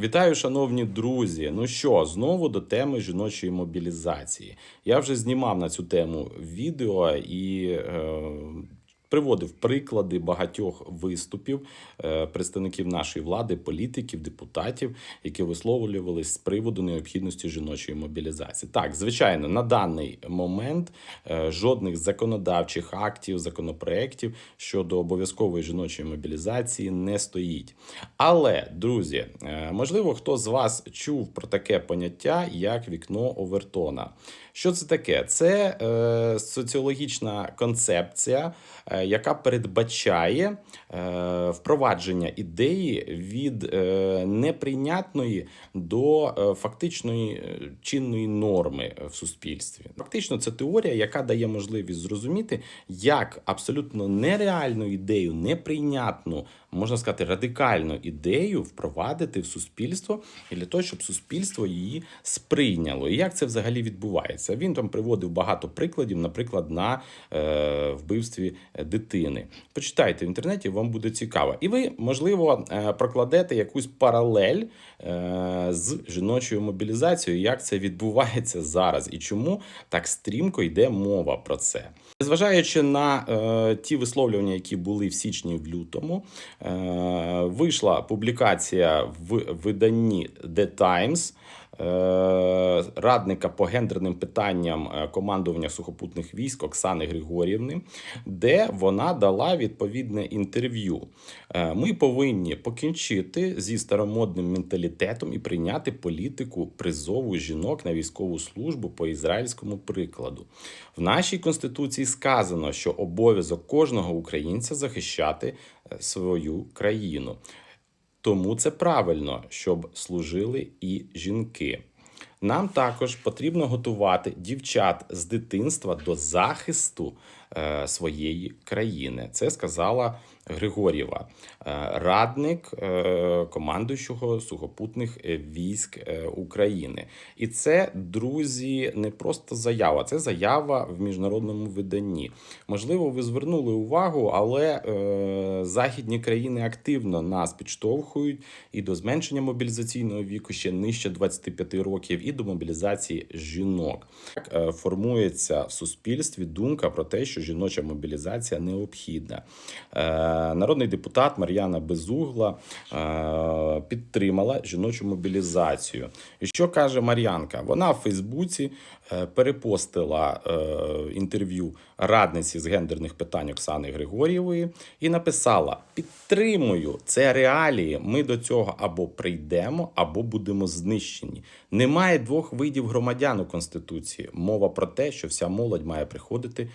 Вітаю, шановні друзі. Ну що, знову до теми жіночої мобілізації. Я вже знімав на цю тему відео і е, приводив приклади багатьох виступів е, представників нашої влади, політиків, депутатів, які висловлювалися з приводу необхідності жіночої мобілізації. Так, звичайно, на даний момент е, жодних законодавчих актів, законопроєктів щодо обов'язкової жіночої мобілізації не стоїть. Але, друзі, е, можливо, хто з вас чув про таке поняття, як вікно Овертона. Що це таке? Це е, соціологічна концепція, яка передбачає е, впровадження ідеї від е, неприйнятної до е, фактичної чинної норми в суспільстві. Фактично, це теорія, яка дає можливість зрозуміти, як абсолютно нереальну ідею, неприйнятну, можна сказати, радикальну ідею впровадити в суспільство і для того, щоб суспільство її сприйняло. І як це взагалі відбувається? Він там приводив багато прикладів, наприклад, на е, вбивстві дитини. Почитайте в інтернеті, вам буде цікаво. І ви, можливо, е, прокладете якусь паралель е, з жіночою мобілізацією, як це відбувається зараз і чому так стрімко йде мова про це. Незважаючи на е, ті висловлювання, які були в січні в лютому, вийшла публікація в виданні The Times радника по гендерним питанням е, командування сухопутних військ Оксани Григорівни, де вона дала відповідне інтерв'ю. Е, Ми повинні покінчити зі старомодним менталітетом і прийняти політику призову жінок на військову службу по ізраїльському прикладу. В нашій конституції сказано, що обов'язок кожного українця захищати е, свою країну. Тому це правильно, щоб служили і жінки. Нам також потрібно готувати дівчат з дитинства до захисту своєї країни. Це сказала Григорєва, е, радник е, командуючого сухопутних е, військ е, України. І це, друзі, не просто заява, це заява в міжнародному виданні. Можливо, ви звернули увагу, але е, західні країни активно нас підштовхують і до зменшення мобілізаційного віку ще нижче 25 років, і до мобілізації жінок. Е, формується в суспільстві думка про те, що жіноча мобілізація необхідна. Е, Народний депутат Мар'яна Безугла е, підтримала жіночу мобілізацію. І що каже Мар'янка? Вона в Фейсбуці е, перепостила інтерв'ю радниці з гендерних питань Оксани Григорєвої і написала: Підтримую це реалії. Ми до цього або прийдемо, або будемо знищені. Немає двох видів громадян у Конституції. Мова про те, що вся молодь має приходити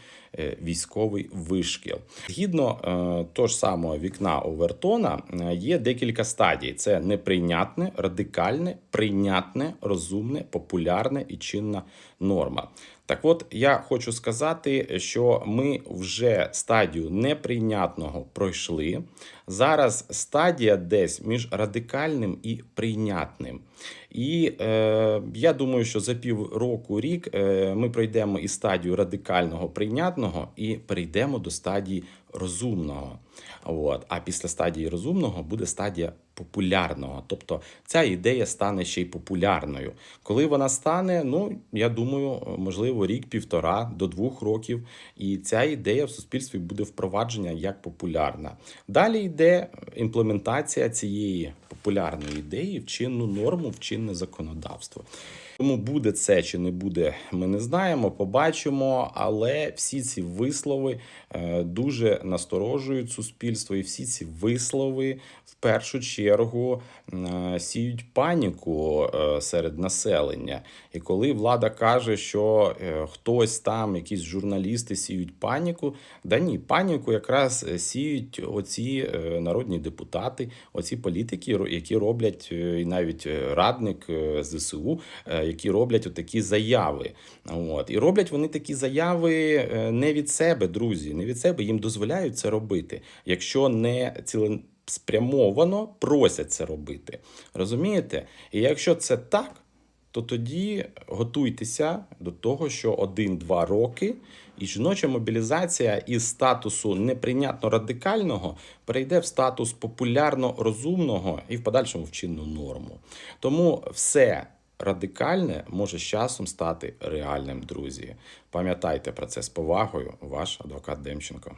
військовий вишкіл. Згідно е, того ж самого вікна Овертона, е, є декілька стадій: це неприйнятне, радикальне, прийнятне, розумне, популярне і чинна норма. Так от я хочу сказати, що ми вже стадію неприйнятного пройшли. Зараз стадія десь між радикальним і прийнятним. І е, я думаю, що за півроку рік е, ми пройдемо і стадію радикального прийнятного і перейдемо до стадії розумного. От. А після стадії розумного буде стадія популярного. Тобто ця ідея стане ще й популярною. Коли вона стане, ну я думаю, можливо, рік-півтора до двох років, і ця ідея в суспільстві буде впроваджена як популярна. Далі йде імплементація цієї популярної ідеї в чинну норму, в чинне законодавство. Тому буде це чи не буде, ми не знаємо, побачимо. Але всі ці вислови е, дуже насторожують суспільство, і всі ці вислови в першу чергу е, сіють паніку е, серед населення. І коли влада каже, що е, хтось там, якісь журналісти сіють паніку, да ні, паніку якраз сіють оці народні депутати, оці політики, які роблять і навіть радник ЗСУ, які роблять такі заяви. От. І роблять вони такі заяви не від себе, друзі, не від себе. Їм дозволяють це робити, якщо не цілеспрямовано просять це робити. Розумієте? І якщо це так. то тоді готуйтеся до того, що 1-2 роки і жіноча мобілізація із статусу неприйнятно радикального перейде в статус популярно розумного і в подальшому в чинну норму. Тому все радикальне може з часом стати реальним, друзі. Пам'ятайте про це з повагою, ваш адвокат Демченко.